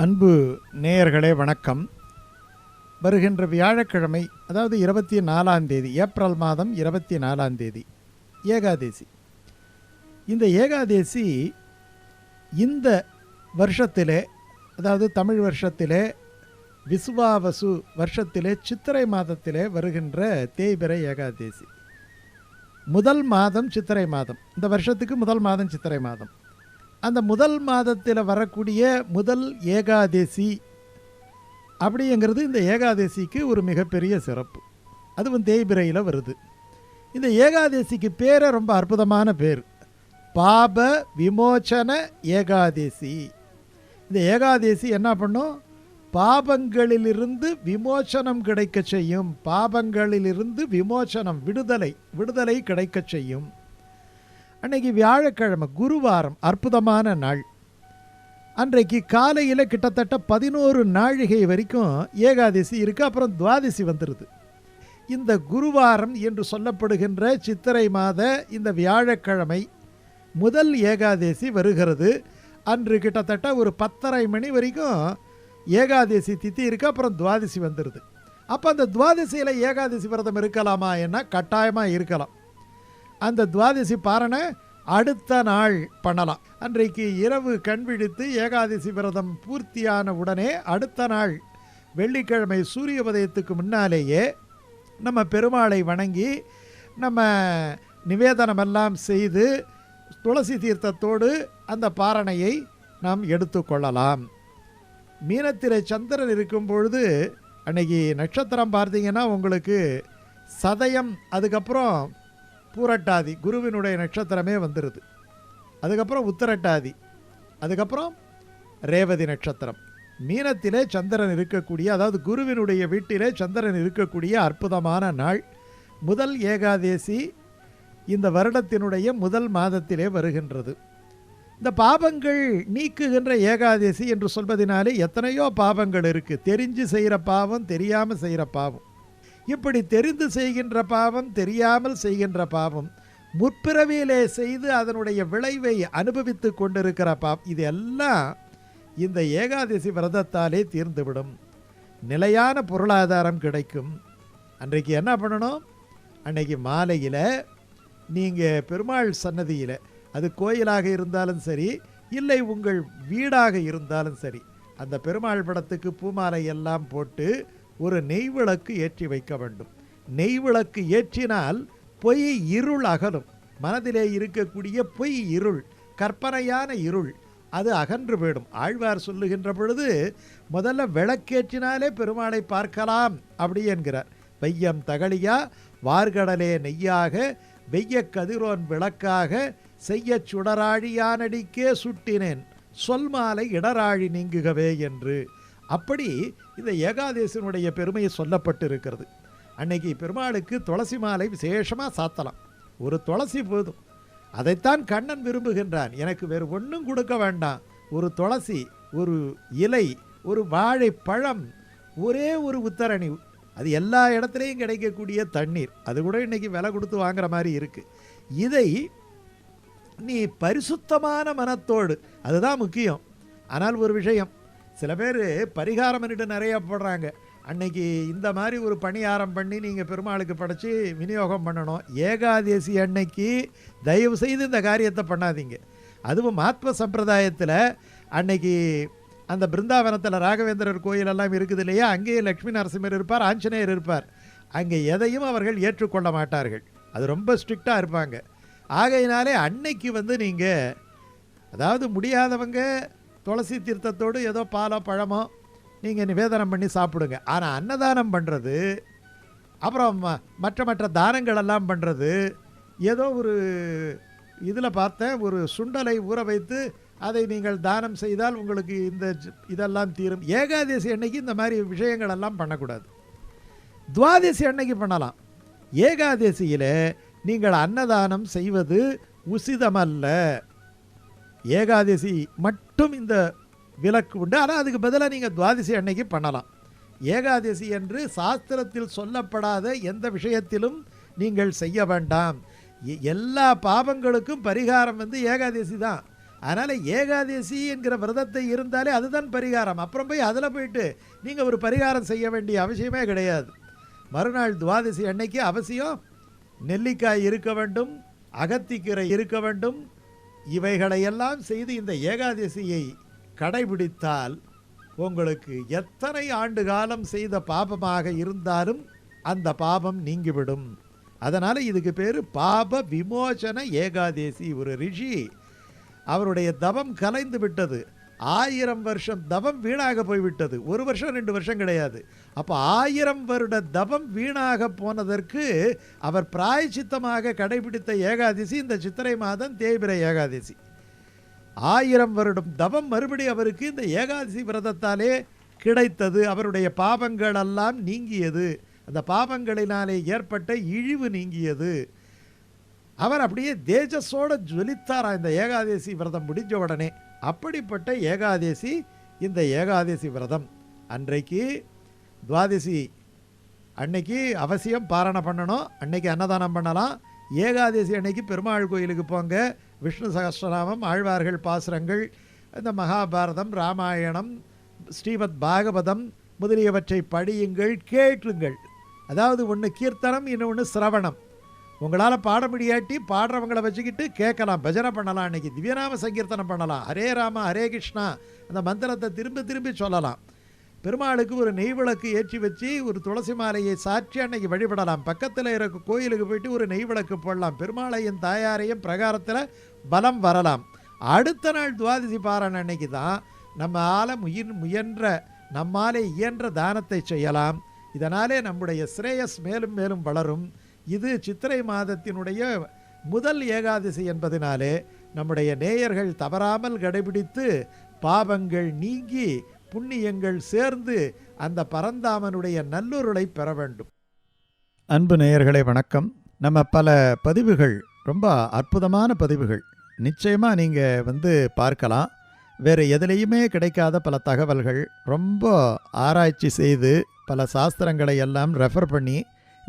அன்பு நேயர்களே வணக்கம். வருகின்ற வியாழக்கிழமை அதாவது இருபத்தி நாலாம் தேதி ஏப்ரல் மாதம் இருபத்தி நாலாம் தேதி ஏகாதேசி. இந்த ஏகாதேசி இந்த வருஷத்திலே அதாவது தமிழ் வருஷத்திலே விசுவாவசு வருஷத்திலே சித்திரை மாதத்திலே வருகின்ற தேய்பிரை ஏகாதேசி. முதல் மாதம் சித்திரை மாதம். இந்த வருஷத்துக்கு முதல் மாதம் சித்திரை மாதம். அந்த முதல் மாதத்தில் வரக்கூடிய முதல் ஏகாதேசி அப்படிங்கிறது இந்த ஏகாதேசிக்கு ஒரு மிகப்பெரிய சிறப்பு. அதுவும் தேய்பிரையில் வருது. இந்த ஏகாதேசிக்கு பேரை ரொம்ப அற்புதமான பேர். பாப விமோச்சன ஏகாதேசி. இந்த ஏகாதேசி என்ன பண்ணும்? பாபங்களிலிருந்து விமோச்சனம் கிடைக்க செய்யும். பாபங்களிலிருந்து விமோச்சனம் விடுதலை விடுதலை கிடைக்க செய்யும். அன்னைக்கு வியாழக்கிழமை குருவாரம் அற்புதமான நாள். அன்றைக்கு காலையில் கிட்டத்தட்ட பதினோரு நாழிகை வரைக்கும் ஏகாதசி இருக்குது அப்புறம் துவாதசி வந்துடுது இந்த குருவாரம் என்று சொல்லப்படுகின்ற சித்திரை மாத இந்த வியாழக்கிழமை முதல் ஏகாதசி வருகிறது. அன்று கிட்டத்தட்ட ஒரு பத்தரை மணி வரைக்கும் ஏகாதசி தித்தி இருக்குது அப்புறம் துவாதசி வந்துடுது அப்போ அந்த துவாதசியில் ஏகாதசி விரதம் இருக்கலாமா என்ன? கட்டாயமாக இருக்கலாம். அந்த துவாதசி பாரணை அடுத்த நாள் பண்ணலாம். அன்றைக்கு இரவு கண்விழித்து ஏகாதசி விரதம் பூர்த்தியான உடனே அடுத்த நாள் வெள்ளிக்கிழமை சூரிய உதயத்துக்கு முன்னாலேயே நம்ம பெருமாளை வணங்கி நம்ம நிவேதனமெல்லாம் செய்து துளசி தீர்த்தத்தோடு அந்த பாரணையை நாம் எடுத்துக்கொள்ளலாம் மீனத்திலே சந்திரன் இருக்கும் பொழுது அன்னைக்கு நட்சத்திரம் பார்த்தீங்கன்னா உங்களுக்கு சதயம் அதுக்கப்புறம் பூரட்டாதி குருவினுடைய நட்சத்திரமே வந்துடுது அதுக்கப்புறம் உத்தரட்டாதி அதுக்கப்புறம் ரேவதி நட்சத்திரம். மீனத்திலே சந்திரன் இருக்கக்கூடிய அதாவது குருவினுடைய வீட்டிலே சந்திரன் இருக்கக்கூடிய அற்புதமான நாள். முதல் ஏகாதேசி இந்த வருடத்தினுடைய முதல் மாதத்திலே வருகின்றது. இந்த பாபங்கள் நீக்குகின்ற ஏகாதசி என்று சொல்வதனாலே எத்தனையோ பாவங்கள் இருக்குது தெரிஞ்சு செய்கிற பாவம் தெரியாமல் செய்கிற பாவம். இப்படி தெரிந்து செய்கின்ற பாவம் தெரியாமல் செய்கின்ற பாவம் முற்பிறவியிலே செய்து அதனுடைய விளைவை அனுபவித்து கொண்டிருக்கிற பாவம் இது எல்லாம் இந்த ஏகாதசி விரதத்தாலே தீர்ந்துவிடும். நிலையான பொருளாதாரம் கிடைக்கும். அன்றைக்கு என்ன பண்ணணும்? அன்னைக்கு மாலையில் நீங்கள் பெருமாள் சன்னதியில் அது கோயிலாக இருந்தாலும் சரி இல்லை உங்கள் வீடாக இருந்தாலும் சரி அந்த பெருமாள் படத்துக்கு பூமாலை எல்லாம் போட்டு ஒரு நெய் விளக்கு ஏற்றி வைக்க வேண்டும். நெய் விளக்கு ஏற்றினால் பொய் இருள் அகலும். மனதிலே இருக்கக்கூடிய பொய் இருள் கற்பனையான இருள் அது அகன்று போயிடும். ஆழ்வார் சொல்லுகின்ற பொழுது முதல்ல விளக்கேற்றினாலே பெருமாளை பார்க்கலாம் அப்படி என்கிறார். வெய்யம் தகழியா வார்கடலே நெய்யாக வெய்ய கதிரோன் விளக்காக செய்ய சுடராழியானடிக்கே சுட்டினேன். சொல் மாலை இடராழி நீங்குகவே என்று அப்படி இந்த ஏகாதேசனுடைய சொல்லப்பட்டு இருக்கிறது அன்னைக்கு பெருமாளுக்கு துளசி மாலை விசேஷமாக சாத்தலாம். ஒரு துளசி போதும். அதைத்தான் கண்ணன் விரும்புகின்றான். எனக்கு வேறு ஒன்றும் கொடுக்க வேண்டாம். ஒரு துளசி ஒரு இலை ஒரு வாழைப்பழம் ஒரே ஒரு உத்தரணி. அது எல்லா இடத்துலையும் கிடைக்கக்கூடிய தண்ணீர். அது கூட இன்றைக்கி விலை கொடுத்து வாங்குற மாதிரி இருக்குது இதை நீ பரிசுத்தமான மனத்தோடு அதுதான் முக்கியம். ஆனால் ஒரு விஷயம் சில பேர் பரிகாரம் பண்ணிட்டு நிறைய போடுறாங்க. அன்னைக்கு இந்த மாதிரி ஒரு பணியாரம் பண்ணி நீங்கள் பெருமாளுக்கு படைச்சி விநியோகம் பண்ணணும். ஏகாதேசி அன்னைக்கு தயவு செய்து இந்த காரியத்தை பண்ணாதீங்க. அதுவும் மாத்ம சம்பிரதாயத்தில் அன்னைக்கு அந்த பிருந்தாவனத்தில் ராகவேந்திரர் கோயிலெல்லாம் இருக்குது இல்லையா? அங்கேயே லக்ஷ்மி நரசிம்மர் இருப்பார் ஆஞ்சநேயர் இருப்பார். அங்கே எதையும் அவர்கள் ஏற்றுக்கொள்ள மாட்டார்கள். அது ரொம்ப ஸ்ட்ரிக்டாக இருப்பாங்க. ஆகையினாலே அன்னைக்கு வந்து நீங்கள் அதாவது முடியாதவங்க துளசி தீர்த்தத்தோடு ஏதோ பாலோ பழமோ நீங்கள் நிவேதனம் பண்ணி சாப்பிடுங்க. ஆனால் அன்னதானம் பண்ணுறது அப்புறம் ம- மற்ற மற்ற தானங்களெல்லாம் பண்ணுறது ஏதோ ஒரு இதில் பார்த்தேன் ஒரு சுண்டலை ஊற வைத்து அதை நீங்கள் தானம் செய்தால் உங்களுக்கு இந்த இதெல்லாம் தீரும். ஏகாதசி அன்னைக்கு இந்த மாதிரி விஷயங்கள் எல்லாம் பண்ணக்கூடாது. துவாதசி அன்னைக்கு பண்ணலாம். ஏகாதசியில் நீங்கள் அன்னதானம் செய்வது உசிதமல்ல. ஏகாதசி மட்டும் இந்த விலக்கு உண்டு. ஆனால் அதுக்கு பதிலாக நீங்கள் துவாதசி அன்னைக்கு பண்ணலாம். ஏகாதசி என்று சாஸ்திரத்தில் சொல்லப்படாத எந்த விஷயத்திலும் நீங்கள் செய்ய வேண்டாம். எ- எல்லா பாவங்களுக்கும் பரிகாரம் வந்து ஏகாதசி தான். அதனால் ஏகாதசி என்கிற விரதத்தை இருந்தாலே அதுதான் பரிகாரம். அப்புறம் போய் அதில் போயிட்டு நீங்கள் ஒரு பரிகாரம் செய்ய வேண்டிய அவசியமே கிடையாது. மறுநாள் துவாதசி அன்னைக்கு அவசியம் நெல்லிக்காய் இருக்க வேண்டும் அகத்திக்கீரை இருக்க வேண்டும் இவைகளையெல்லாம் செய்து இந்த ஏகாதசியை கடைபிடித்தால் உங்களுக்கு எத்தனை ஆண்டு காலம் செய்த பாபமாக இருந்தாலும் அந்த பாபம் நீங்கிவிடும். அதனால் இதுக்கு பேர் பாப விமோசன ஏகாதேசி. ஒரு ரிஷி அவருடைய தவம் கலைந்து விட்டது. ஆயிரம் வருஷம் தவம் வீணாக போய்விட்டது. ஒரு வருஷம் ரெண்டு வருஷம் கிடையாது. அப்போ ஆயிரம் வருட தவம் வீணாக போனதற்கு அவர் பிராயச்சித்தமாக கடைபிடித்த ஏகாதசி இந்த சித்திரை மாதம் தேய்பிரை ஏகாதசி. ஆயிரம் வருடம் தவம் மறுபடி அவருக்கு இந்த ஏகாதசி விரதத்தாலே கிடைத்தது. அவருடைய பாவங்கள் எல்லாம் நீங்கியது. அந்த பாவங்களினாலே ஏற்பட்ட இழிவு நீங்கியது. அவர் அப்படியே தேஜஸோடு ஜொலித்தாரா இந்த ஏகாதசி விரதம் முடிஞ்ச உடனே. அப்படிப்பட்ட ஏகாதசி இந்த ஏகாதசி விரதம். அன்றைக்கு துவாதசி அன்னைக்கு அவசியம் பாரணை பண்ணணும் அன்னைக்கு அன்னதானம் பண்ணலாம். ஏகாதசி அன்னைக்கு பெருமாள் கோயிலுக்கு போங்க. விஷ்ணு சகஸ்ரநாமம் ஆழ்வார்கள் பாசுரங்கள் இந்த மகாபாரதம் ராமாயணம் ஸ்ரீமத் பாகவதம் முதலியவற்றை படியுங்கள் கேட்டுங்கள். அதாவது ஒன்று கீர்த்தனம் இன்னொன்று சிரவணம். உங்களால் பாட முடியாட்டி பாடுறவங்களை வச்சுக்கிட்டு கேட்கலாம். பஜனை பண்ணலாம். இன்றைக்கி திவ்யநாம சங்கீர்த்தனம் பண்ணலாம். ஹரே ராம ஹரே கிருஷ்ணா அந்த மந்திரத்தை திரும்ப திரும்பி சொல்லலாம். பெருமாளுக்கு ஒரு நெய் விளக்கு ஏற்றி வச்சு ஒரு துளசி மாலையை சாற்றி அன்னைக்கு வழிபடலாம். பக்கத்தில் இருக்க கோயிலுக்கு போயிட்டு ஒரு நெய் விளக்கு போடலாம். பெருமாளையும் தாயாரையும் பிரகாரத்தில் பலம் வரலாம். அடுத்த நாள் துவாதசி பாரன் அன்னைக்கு தான் நம்ம ஆல முயின் முயன்ற நம்மாலே இயன்ற தானத்தை செய்யலாம். இதனாலே நம்முடைய ஸ்ரேயஸ் மேலும் மேலும் வளரும். இது சித்திரை மாதத்தினுடைய முதல் ஏகாதசி என்பதனாலே நம்முடைய நேயர்கள் தவறாமல் கடைபிடித்து பாவங்கள் நீங்கி புண்ணியங்கள் சேர்ந்து அந்த பரந்தாமனுடைய நல்லுருளை பெற வேண்டும். அன்பு நேயர்களே வணக்கம். நம்ம பல பதிவுகள் ரொம்ப அற்புதமான பதிவுகள். நிச்சயமாக நீங்கள் வந்து பார்க்கலாம். வேறு எதுலேயுமே கிடைக்காத பல தகவல்கள் ரொம்ப ஆராய்ச்சி செய்து பல சாஸ்திரங்களை எல்லாம் ரெஃபர் பண்ணி